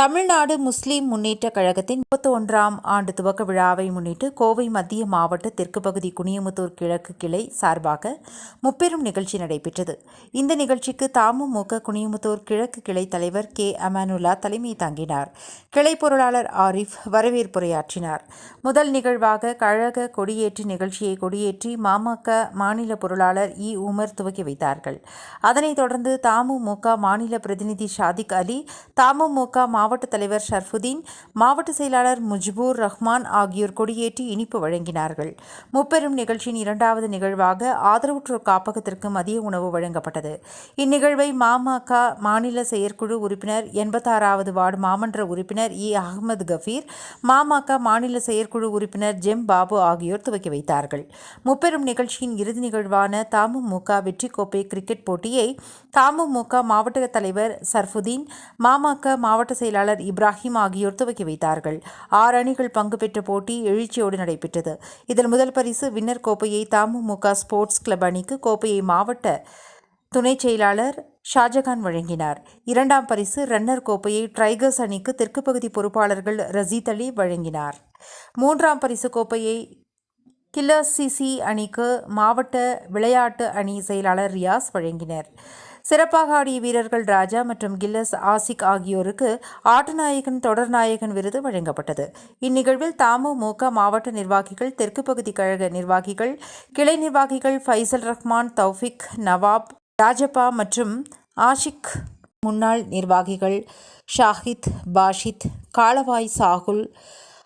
தமிழ்நாடு முஸ்லிம் முன்னேற்றக் கழகத்தின் முப்பத்தி ஒன்றாம் ஆண்டு துவக்க விழாவை முன்னிட்டு கோவை மத்திய மாவட்ட தெற்கு பகுதி குனியமுத்தூர் கிழக்கு கிளை சார்பாக முப்பெரும் நிகழ்ச்சி நடைபெற்றது. இந்த நிகழ்ச்சிக்கு தமுமுக குனியமுத்தூர் கிழக்கு கிளை தலைவர் கே அமானுல்லா தலைமை தாங்கினார். கிளை பொருளாளர் ஆரிஃப் வரவேற்புரையாற்றினார். முதல் நிகழ்வாக கழக கொடியேற்று நிகழ்ச்சியை கொடியேற்றி மாமக மாநில பொருளாளர் இ உமர் துவக்கி வைத்தார்கள். அதனைத் தொடர்ந்து தமுமுக மாநில பிரதிநிதி ஷாதிக் அலி தமுமுக மாவட்ட தலைவர் ஷர்ஃபுதீன் மாவட்ட செயலாளர் முஜ்பூர் ரஹ்மான் ஆகியோர் கொடியேற்றி இனிப்பு வழங்கினார்கள். முப்பெரும் நிகழ்ச்சியின் இரண்டாவது நிகழ்வாக ஆதரவுற்றோர் காப்பகத்திற்கு மதிய உணவு வழங்கப்பட்டது. இந்நிகழ்வை மாமக மாநில செயற்குழு உறுப்பினர் எண்பத்தாறாவது வார்டு மாமன்ற உறுப்பினர் இ. அகமது கஃபீர் மாமக மாநில செயற்குழு உறுப்பினர் ஜெம். பாபு ஆகியோர் துவக்கி வைத்தார்கள். முப்பெரும் நிகழ்ச்சியின் இறுதி நிகழ்வான தமுமுக வெற்றி கோப்பை கிரிக்கெட் போட்டியை தமுமுக மாவட்ட தலைவர் சர்ஃபுதீன் மாமக மாவட்ட செயலாளர் இப்ராஹிம் ஆகியோர் துவக்கி வைத்தார்கள். ஆறு அணிகள் பங்கு பெற்ற போட்டி எழுச்சியோடு நடைபெற்றது. இதில் முதல் பரிசு வின்னர் கோப்பையை தமுமுக ஸ்போர்ட்ஸ் கிளப் அணிக்கு கோப்பையை மாவட்ட துணை செயலாளர் ஷாஜகான் வழங்கினார். இரண்டாம் பரிசு ரன்னர் கோப்பையை ட்ரைகர்ஸ் அணிக்கு தெற்கு பகுதி பொறுப்பாளர்கள் ரசீத் அலி வழங்கினார். மூன்றாம் பரிசு கோப்பையை கில்லர் சிசி அணிக்கு மாவட்ட விளையாட்டு அணி செயலாளர் ரியாஸ் வழங்கினர். சிறப்பாக ஆடிய வீரர்கள் ராஜா மற்றும் கில்லஸ் ஆசிக் ஆகியோருக்கு ஆட்டநாயகன் தொடர்நாயகன் விருது வழங்கப்பட்டது. இந்நிகழ்வில் தமுமுக மாவட்ட நிர்வாகிகள் தெற்கு பகுதி கழக நிர்வாகிகள் கிளை நிர்வாகிகள் ஃபைசல் ரஹ்மான் தௌஃபிக் நவாப் ராஜப்பா மற்றும் ஆஷிக் முன்னாள் நிர்வாகிகள் ஷாஹித் பாஷித் காலவாய் சாகுல்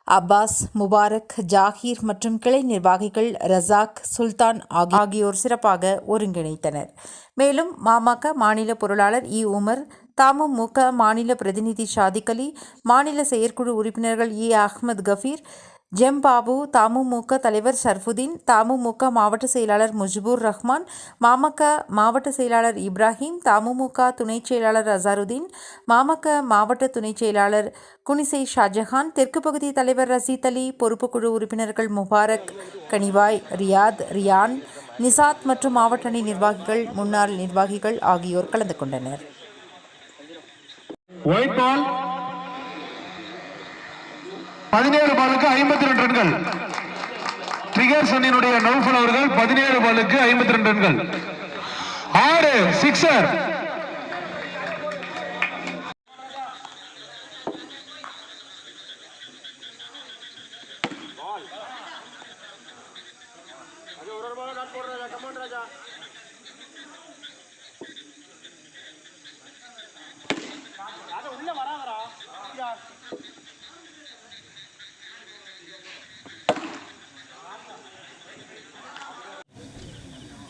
அப்பாஸ் முபாரக் ஜாகீர் மற்றும் கிளை நிர்வாகிகள் ரசாக் சுல்தான் ஆகியோர் சிறப்பாக ஒருங்கிணைத்தனர். மேலும் மாமக மாநில பொருளாளர் இ. உமர் தமுமுக மாநில பிரதிநிதி ஷாதிக் அலி மாநில செயற்குழு உறுப்பினர்கள் இ. அஹ்மத் கஃபீர் ஜெம் பாபு தமுமுக தலைவர் ஷர்ஃபுதீன் தமுமுக மாவட்ட செயலாளர் முஜ்பூர் ரஹ்மான் மாமக மாவட்ட செயலாளர் இப்ராஹிம் தமுமுக துணைச் செயலாளர் அசாருதீன் மாமக மாவட்ட துணைச் செயலாளர் குனிசை ஷாஜஹான் தெற்கு பகுதி தலைவர் ரசீத் அலி பொறுப்புக்குழு உறுப்பினர்கள் முபாரக் கனிவாய் ரியாத் ரியான் நிசாத் மற்றும் மாவட்ட அணி நிர்வாகிகள் முன்னாள் நிர்வாகிகள் ஆகியோர் கலந்து கொண்டனர். பதினேழு பாலுக்கு ஐம்பத்தி ரெண்டு ரன்கள். ட்ரிகர் சன்னினுடைய நவுஃபல் அவர்கள் பதினேழு பாலுக்கு ஐம்பத்தி ரெண்டு ரன்கள். ஆறு சிக்ஸர்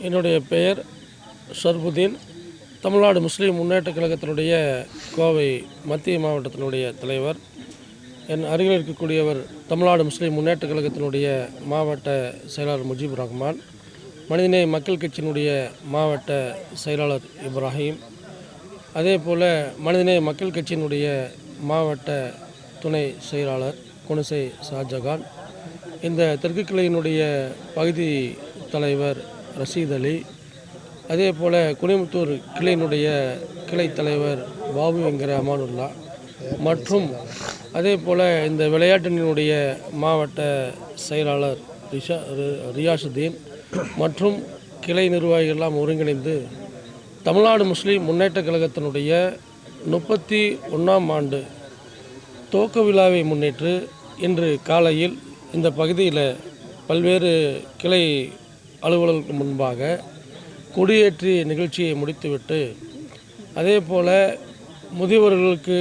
என்னுடைய பெயர் ஷர்புதீன். தமிழ்நாடு முஸ்லீம் முன்னேற்ற கழகத்தினுடைய கோவை மத்திய மாவட்டத்தினுடைய தலைவர். என் அருகில் இருக்கக்கூடியவர் தமிழ்நாடு முஸ்லீம் முன்னேற்றக் கழகத்தினுடைய மாவட்ட செயலாளர் முஜீப் ரஹ்மான் மனிதநேய மக்கள் கட்சியினுடைய மாவட்ட செயலாளர் இப்ராஹிம் அதே போல் மனிதநேய மக்கள் கட்சியினுடைய மாவட்ட துணை செயலாளர் குணசை ஷாஜகான் இந்த தெற்கு கிளையினுடைய பகுதி தலைவர் ரஷீத் அலி. அதே போல் குனிமுத்தூர் கிளையினுடைய கிளை தலைவர் பாபு என்கிற அமானுல்லா. மற்றும் அதே போல் இந்த விளையாட்டினுடைய மாவட்ட செயலாளர் ரிஷா ரி- ரியாசுதீன் மற்றும் கிளை நிர்வாகிகள் எல்லாம் ஒருங்கிணைந்து தமிழ்நாடு முஸ்லீம் முன்னேற்ற கழகத்தினுடைய முப்பத்தி ஒன்றாம் ஆண்டு துவக்க விழாவை முன்னிட்டு இன்று காலையில் இந்த பகுதியில் பல்வேறு கிளை அலுவலர்களுக்கு முன்பாக கொடியேற்றி நிகழ்ச்சியை முடித்துவிட்டு அதே போல் முதியவர்களுக்கு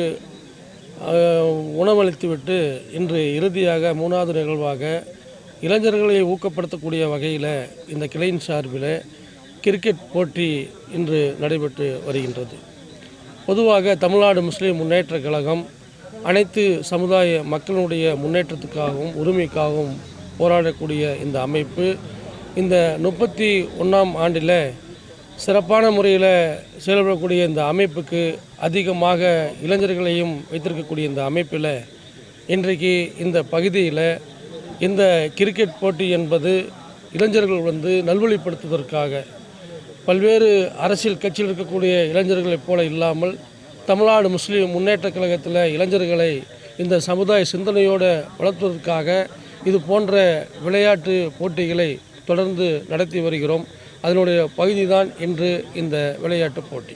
உணவளித்துவிட்டு இன்று இறுதியாக மூணாவது நிகழ்வாக இளைஞர்களை ஊக்கப்படுத்தக்கூடிய வகையில் இந்த கிளையின் சார்பில் கிரிக்கெட் போட்டி இன்று நடைபெற்று வருகின்றது. பொதுவாக தமிழ்நாடு முஸ்லீம் முன்னேற்ற கழகம் அனைத்து சமுதாய மக்களுடைய முன்னேற்றத்துக்காகவும் உரிமைக்காகவும் போராடக்கூடிய இந்த அமைப்பு இந்த முப்பத்தி ஒன்றாம் ஆண்டில் சிறப்பான முறையில் செயல்படக்கூடிய இந்த அமைப்புக்கு அதிகமாக இளைஞர்களையும் வைத்திருக்கக்கூடிய இந்த அமைப்பில் இன்றைக்கு இந்த பகுதியில் இந்த கிரிக்கெட் போட்டி என்பது இளைஞர்கள் வந்து நல்வழிப்படுத்துவதற்காக பல்வேறு அரசியல் கட்சியில் இருக்கக்கூடிய இளைஞர்களைப் போல இல்லாமல் தமிழ்நாடு முஸ்லீம் முன்னேற்ற கழகத்தில் இளைஞர்களை இந்த சமுதாய சிந்தனையோடு வளர்த்துவதற்காக இது போன்ற விளையாட்டு போட்டிகளை தொடர்ந்து நடத்தி வருகிறோம். அதனுடைய பகுதிதான் இன்று இந்த விளையாட்டுப் போட்டி.